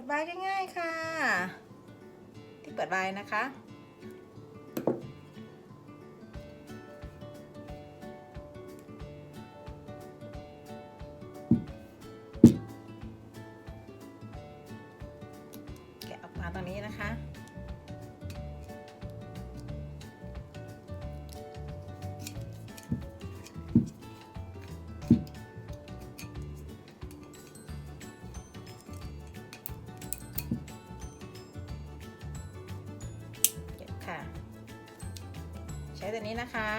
ดไว้ง่ายๆค่ะ ที่เปิดไว้นะคะ แกะออกมาตรงนี้นะคะ ค่ะ ใช้ตัวนี้นะคะ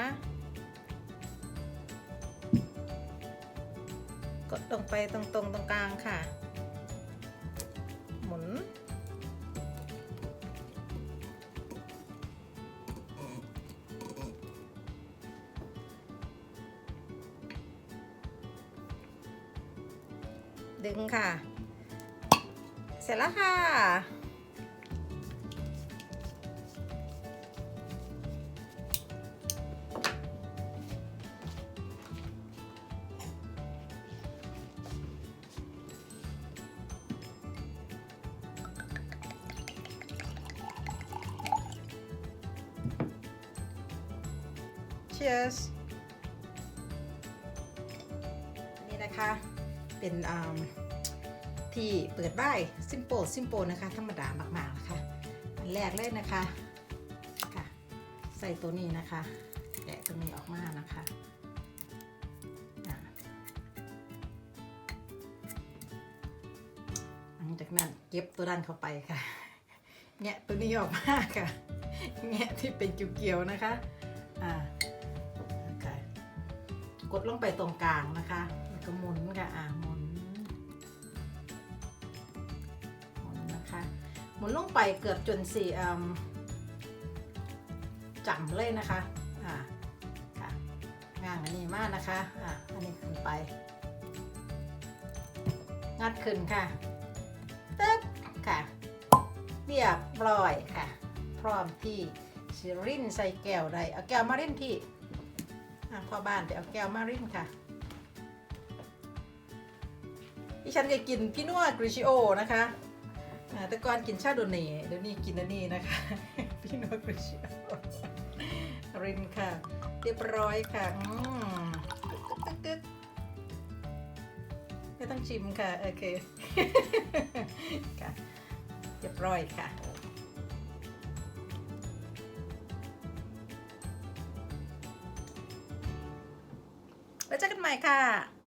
กดลงไปตรงๆตรงกลางค่ะ หมุน ดึงค่ะ เสร็จแล้วค่ะ Cheers นี่นะคะเป็นที่เปิดบ้ายซิมโปซิมโปนะคะ ธรรมดามากๆนะคะอันแรกเลยนะคะค่ะใส่ตัวนี้นะคะแกะตัวนี้ออกมานะคะหลังจากนั้นเก็บตัวด้านเข้าไปค่ะแงะตัวนี้ออกมาค่ะแงะที่เป็นเกลียวๆนะคะอ่า กดลงไปตรงกลางนะคะแล้วก็หมุนค่ะอ่าหมุนหมุนนะคะหมุนลงไปเกือบจนสี่จังเลยนะคะอ่าค่ะง่างอันนี้มากนะคะอ่าอันนี้ขึ้นไป งัดขึ้นค่ะตึ๊บค่ะเรียบร้อยค่ะ พร้อมที่สิรินใส่แก้วได้เอาแก้วมารินพี่ พ่อบ้านไปเอาแก้วมารินค่ะดิฉันจะกินพี่นัวกริชิโอนะคะแต่ก่อนกินชาโดเน่เดี๋ยวนี้กินอันนี้นะคะพี่นัวกริชิโอรินค่ะ เรียบร้อยค่ะอืมกึกกึกกึกกึกไม่ต้องชิมค่ะ โอเคค่ะเรียบร้อยค่ะ แล้วเจอกันใหม่ค่ะ